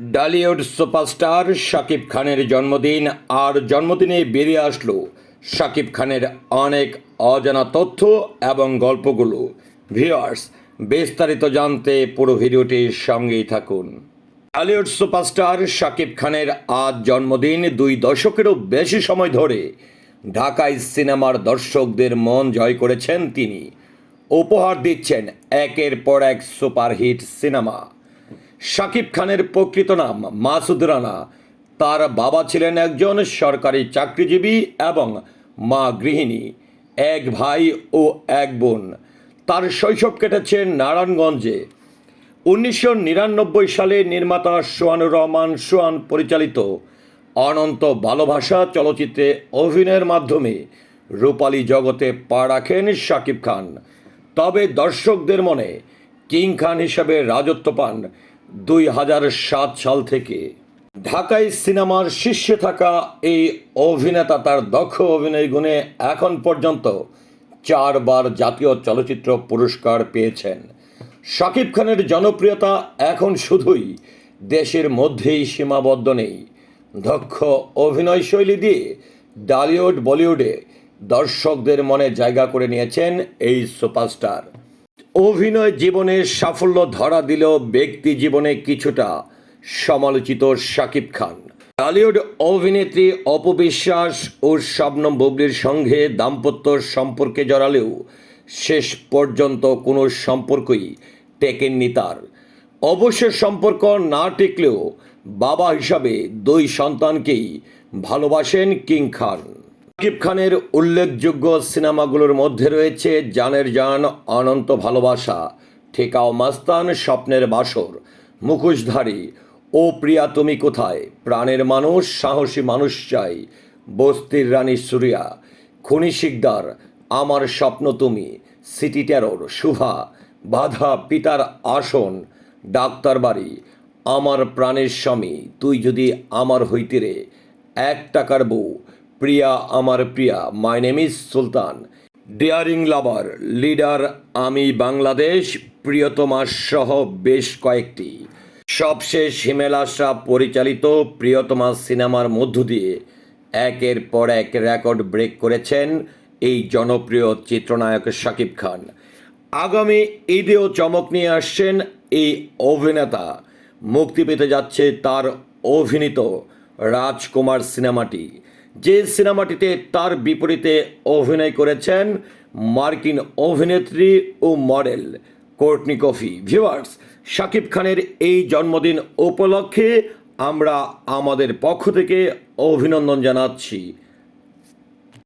Dhallywood superstar Shakib খানের জন্মদিন আর জন্মদিনে বেরিয়ে আসলো শাকিব খানের অনেক অজানা তথ্য এবং গল্পগুলো। ভিউয়ার্স, বিস্তারিত জানতে পুরো ভিডিওটির সঙ্গেই থাকুন। ডালিউড সুপারস্টার শাকিব খানের আজ জন্মদিন দুই দশকেরও বেশি সময় ধরে ঢাকায় সিনেমার দর্শকদের মন জয় করেছেন তিনি। উপহার দিচ্ছেন একের পর এক সুপারহিট সিনেমা। শাকিব খানের প্রকৃত নাম মাসুদ রানা। তার বাবা ছিলেন একজন সরকারি চাকরিজীবী এবং মা গৃহিণী, এক ভাই ও এক বোন। তার শৈশব কেটেছে নারায়ণগঞ্জে। উনিশশো নিরানব্বই সালে নির্মাতা সোহানুর রহমান সোহান পরিচালিত অনন্ত ভালোবাসা চলচ্চিত্রে অভিনয়ের মাধ্যমে রূপালী জগতে পা রাখেন শাকিব খান। তবে দর্শকদের মনে কিং খান হিসাবে রাজত্ব পান দুই হাজার সাত সাল থেকে ঢাকায় সিনেমার শীর্ষে থাকা এই অভিনেতা তার দক্ষ অভিনয় গুণে এখন পর্যন্ত চারবার জাতীয় চলচ্চিত্র পুরস্কার পেয়েছেন। শাকিব খানের জনপ্রিয়তা এখন শুধুই দেশের মধ্যেই সীমাবদ্ধ নেই। দক্ষ অভিনয় শৈলী দিয়ে ডালিউড বলিউডে দর্শকদের মনে জায়গা করে নিয়েছেন এই সুপারস্টার। অভিনয় জীবনের সাফল্য ধরা দিলেও ব্যক্তি জীবনে কিছুটা সমালোচিত শাকিব খান। টলিউড অভিনেত্রী অপবিশ্বাস ও শবনম বুবলির সঙ্গে দাম্পত্য সম্পর্কে জড়ালেও শেষ পর্যন্ত কোনো সম্পর্কই টেকেননি তার। অবশ্য সম্পর্ক না টিকলেও বাবা হিসাবে দুই সন্তানকেই ভালোবাসেন কিং খান। শাকিব খানের উল্লেখযোগ্য সিনেমাগুলোর মধ্যে রয়েছে জানের জান, অনন্ত ভালোবাসা, ঠেকাও মাস্তান, স্বপ্নের বাসর, মুখোশধারী, ও প্রিয়া তুমি কোথায়? প্রাণের মানুষ, সাহসী মানুষ চাই, বস্তির রানী সুরিয়া, খুনি শিকদার, আমার স্বপ্ন তুমি, সিটি টেরর শুভা বাধা পিতার আসন, ডাক্তার বাড়ি, আমার প্রাণের স্বামী, তুই যদি আমার হইতে রে, এক টাকার বউ প্রিয়া, আমার Priya. My name is Sultan. Darling lover leader আমি বাংলাদেশ। প্রিয়তমা সহ বেশ কয়েকটি। সবশেষ হিমেল আশরাফ পরিচালিত প্রিয়তমা সিনেমার মধ্য দিয়ে একের পর এক রেকর্ড ব্রেক করেছেন এই জনপ্রিয় চিত্রনায়ক শাকিব খান। আগামী ঈদেও চমক নিয়ে আসছেন এই অভিনেতা। মুক্তি পেতে যাচ্ছে তার অভিনীত রাজকুমার সিনেমাটি। যে সিনেমাটিতে তার বিপরীতে অভিনয় করেছেন মার্কিন অভিনেত্রী ও model Courtney Coffey. Viewers, Shakib খানের এই জন্মদিন উপলক্ষে আমরা আমাদের পক্ষ থেকে অভিনন্দন জানাচ্ছি।